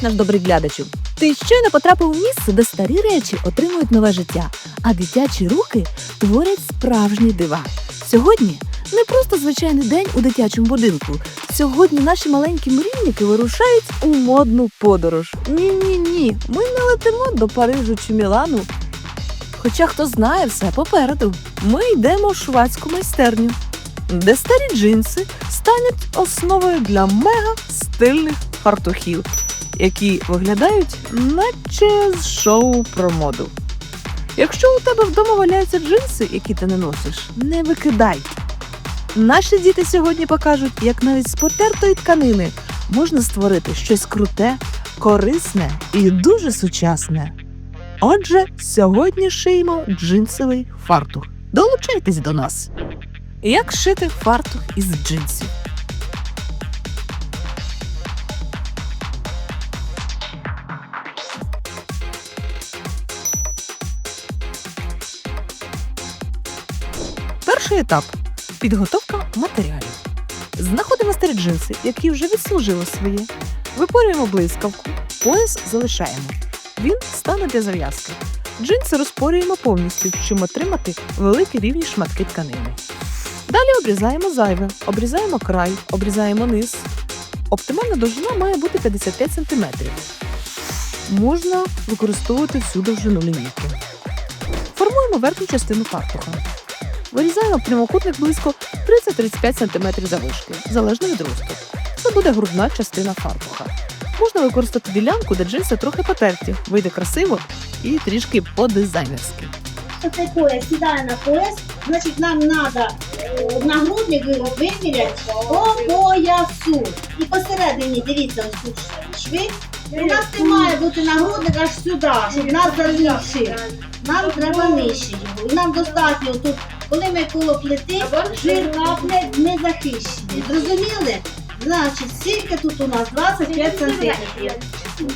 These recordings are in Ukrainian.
Привіт, наш добрий глядачу! Ти щойно потрапив у місце, де старі речі отримують нове життя, а дитячі руки творять справжні дива. Сьогодні не просто звичайний день у дитячому будинку. Сьогодні наші маленькі мрійники вирушають у модну подорож. Ні, ні, ні. Ми не летимо до Парижу чи Мілану. Хоча хто знає все попереду. Ми йдемо в швадську майстерню, де старі джинси стануть основою для мега стильних фартухів, які виглядають наче з шоу про моду. Якщо у тебе вдома валяються джинси, які ти не носиш, не викидай. Наші діти сьогодні покажуть, як навіть з потертої тканини можна створити щось круте, корисне і дуже сучасне. Отже, сьогодні шиємо джинсовий фартух. Долучайтесь до нас. Як шити фартух із джинсів? Перший етап підготовка матеріалів. Знаходимо старі джинси, які вже відслужили своє. Випорюємо блискавку, пояс залишаємо. Він стане для зав'язки. Джинси розпорюємо повністю, щоб отримати великі рівні шматки тканини. Далі обрізаємо зайве, обрізаємо край, обрізаємо низ. Оптимальна довжина має бути 55 см. Можна використовувати всю довжину лінійки. Формуємо верхню частину фартуха. Вирізаємо прямокутник близько 30-35 см завишки, залежно від росту. Це буде грудна частина фартуха. Можна використати ділянку, де джинси трохи потерті, вийде красиво і трішки по-дизайнерськи. Цей пояс сідає на пояс, значить нам треба нагрудник виміряти по поясу. І посередині, дивіться, ось тут шви. У нас не має бути нагрудник аж сюди, щоб нас залишив. Нам треба нижче його. І нам достатньо тут, коли ми коло плити, жир капне не захищений. Зрозуміли? Значить, скільки тут у нас 25 сантиметрів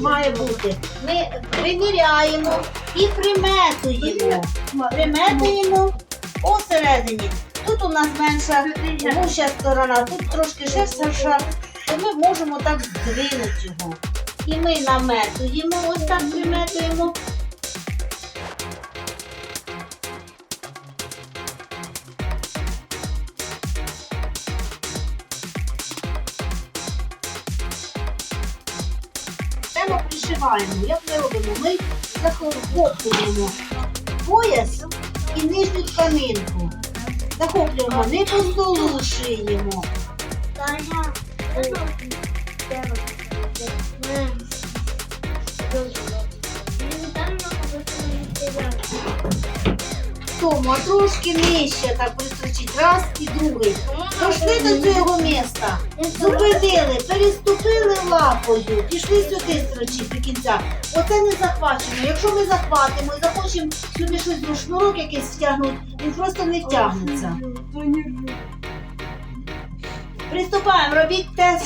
має бути. Ми виміряємо і приметуємо. Приметуємо посередині. Тут у нас менша вуща сторона, тут трошки ширша, то ми можемо так здвинути його. І ми наметуємо, ось так приметуємо. Це ми пришиваємо. Як ми робимо? Ми захоплюємо пояс і нижню тканинку. Захоплюємо, не поздолушуємо. Тому трошки нижче так пристрочить. Раз і другий. Дошли до цього міста. Зупинили, переступили лапою, пішли сюди строчити до кінця. Оце не захвачено. Якщо ми захватимо і захочемо сюди щось до шнурок якийсь втягнути, він просто не втягнеться. Приступаємо, робіть теж.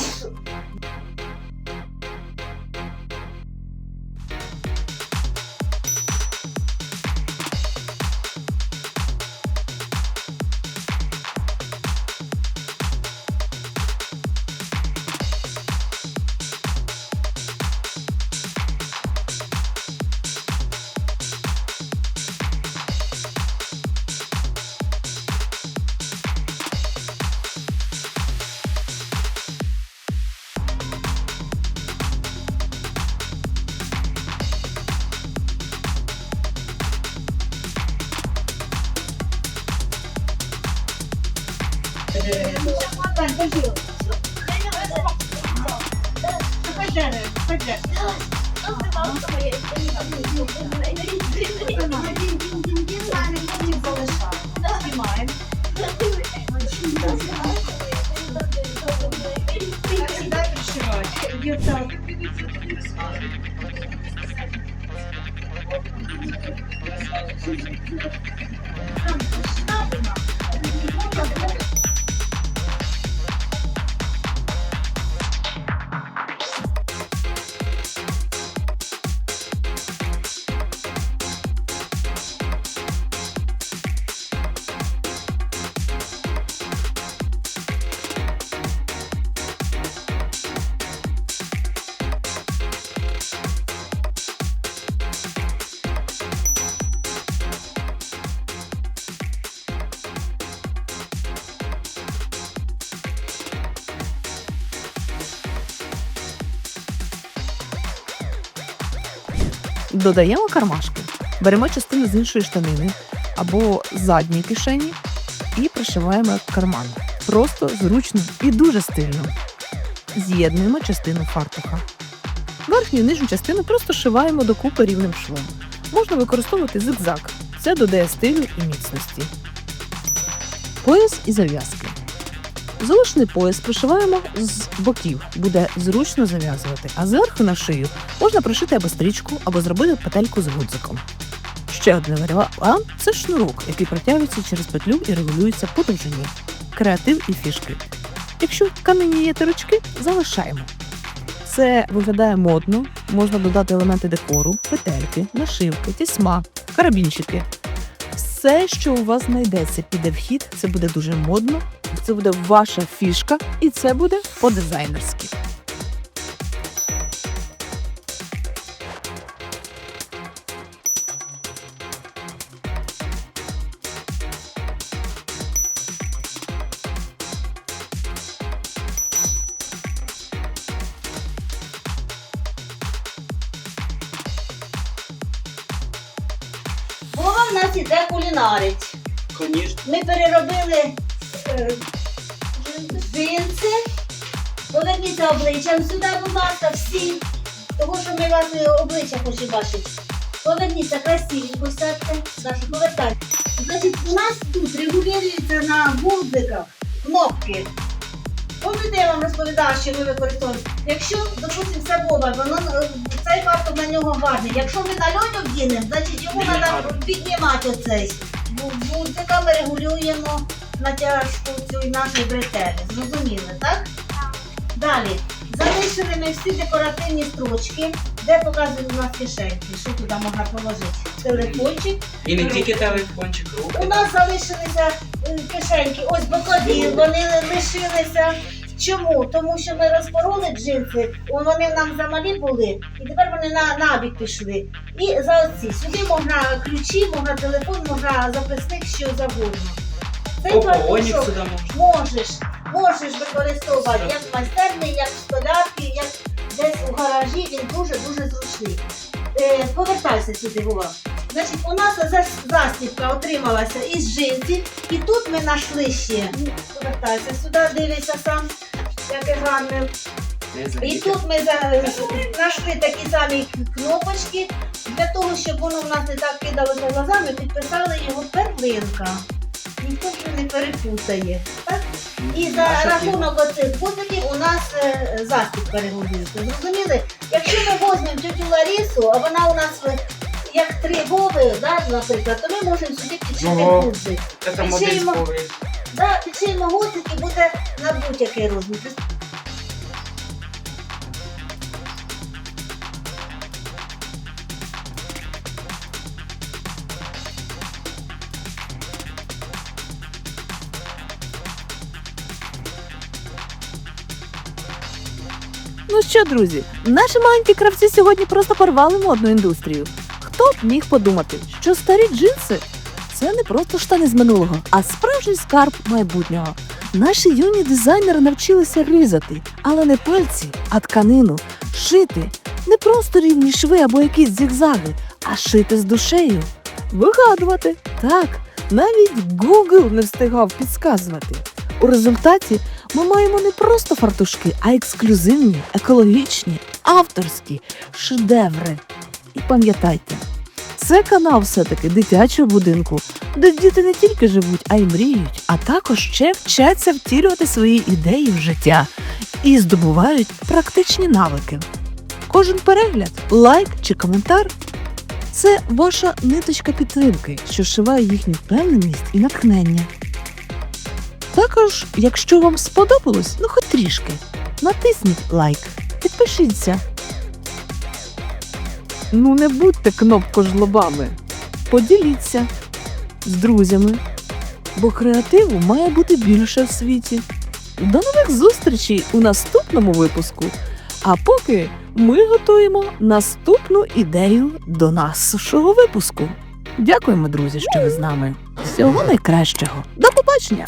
你先花三块钱，三块钱，三块钱嘞，三块钱，都，Додаємо кармашки. Беремо частину з іншої штанини або задньої кишені і пришиваємо карман. Просто зручно і дуже стильно. З'єднуємо частину фартуха. Верхню і нижню частину просто шиваємо докупи рівним швом. Можна використовувати зигзаг. Це додає стилю і міцності. Пояс і зав'язки. Залишений пояс пришиваємо з боків, буде зручно зав'язувати, а зверху на шию можна пришити або стрічку, або зробити петельку з гудзиком. Ще один варіант – це шнурок, який протягується через петлю і регулюється по довжині. Креатив і фішки. Якщо в тканині є тирочки, залишаємо. Це виглядає модно, можна додати елементи декору, петельки, нашивки, тісьма, карабінчики. Все, що у вас знайдеться, піде в хід, це буде дуже модно, це буде ваша фішка, і це буде по-дизайнерськи. В нас іде кулінарить. Конечно. Ми переробили джинси. Поверніться обличчям сюди, будь ласка, всі. Тому що ми вас е, обличчя хочемо бачити. Поверніться красивенько сядьте. Даша, повертайте. Значить, у нас тут регулюється на гудзиках кнопки. Пам'ятаєте, я вам розповідала, що ми використовуємо. Якщо, допустимо, це Вова, воно е, цей фартук на нього гарний. Якщо ми на льоню вдінемо, значить йому треба піднімати оцей. Гудзиками регулюємо натяжку цю нашої бретелі. Зрозуміли, так? Далі. Залишили ми всі декоративні строчки, де показують у нас кишеньки. Що туди можна положити? Телефончик. І не тільки телефончик, У нас залишилися е, кишеньки, ось бокові, вони лишилися. Чому? Тому що ми розпороли джинси, вони нам замалі були, і тепер вони на набік пішли. І за оці сюди можна ключі, можна телефон, можна записник, що завгодно. Цей Ополонік сюди можеш, можеш використовувати як в майстерні, як в столярки, як десь у гаражі, він дуже-дуже зручний. Е, повертайся сюди, Вова. Значить, у нас зас- застібка отрималася із джинсів, і тут ми знайшли ще. Повертайся сюди, дивися сам, яке гарне. І тут ми знайшли такі самі кнопочки. Для того, щоб воно в нас не так кидалося глазами, підписали його перлинка. Ніхто вже не перепутає. Так? І за рахунок оцих гудзиків у нас е, захід перегодується. Зрозуміли? Якщо ми возьмемо тетю Ларісу, а вона у нас е, як три гови, да, наприклад, то ми можемо сюди підшити Ого. гудзик. Це там один й мо- сповий. Да, підшиємо гудзик і буде на будь-який розмір. Ну що, друзі, наші маленькі кравці сьогодні просто порвали модну індустрію. Хто б міг подумати, що старі джинси це не просто штани з минулого, а справжній скарб майбутнього. Наші юні дизайнери навчилися різати, але не пальці, а тканину, шити не просто рівні шви або якісь зігзаги, а шити з душею. Вигадувати так, навіть Google не встигав підказувати. У результаті ми маємо не просто фартушки, а ексклюзивні, екологічні, авторські шедеври. І пам'ятайте, це канал все-таки дитячого будинку, де діти не тільки живуть, а й мріють, а також ще вчаться втілювати свої ідеї в життя і здобувають практичні навики. Кожен перегляд, лайк чи коментар це ваша ниточка підтримки, що шиває їхню впевненість і натхнення. Також, якщо вам сподобалось, ну хоч трішки, натисніть лайк, підпишіться. Ну не будьте кнопкожлобами. Поділіться з друзями, бо креативу має бути більше в світі. До нових зустрічей у наступному випуску. А поки ми готуємо наступну ідею до нашого випуску. Дякуємо, друзі, що ви з нами. Всього найкращого. До побачення!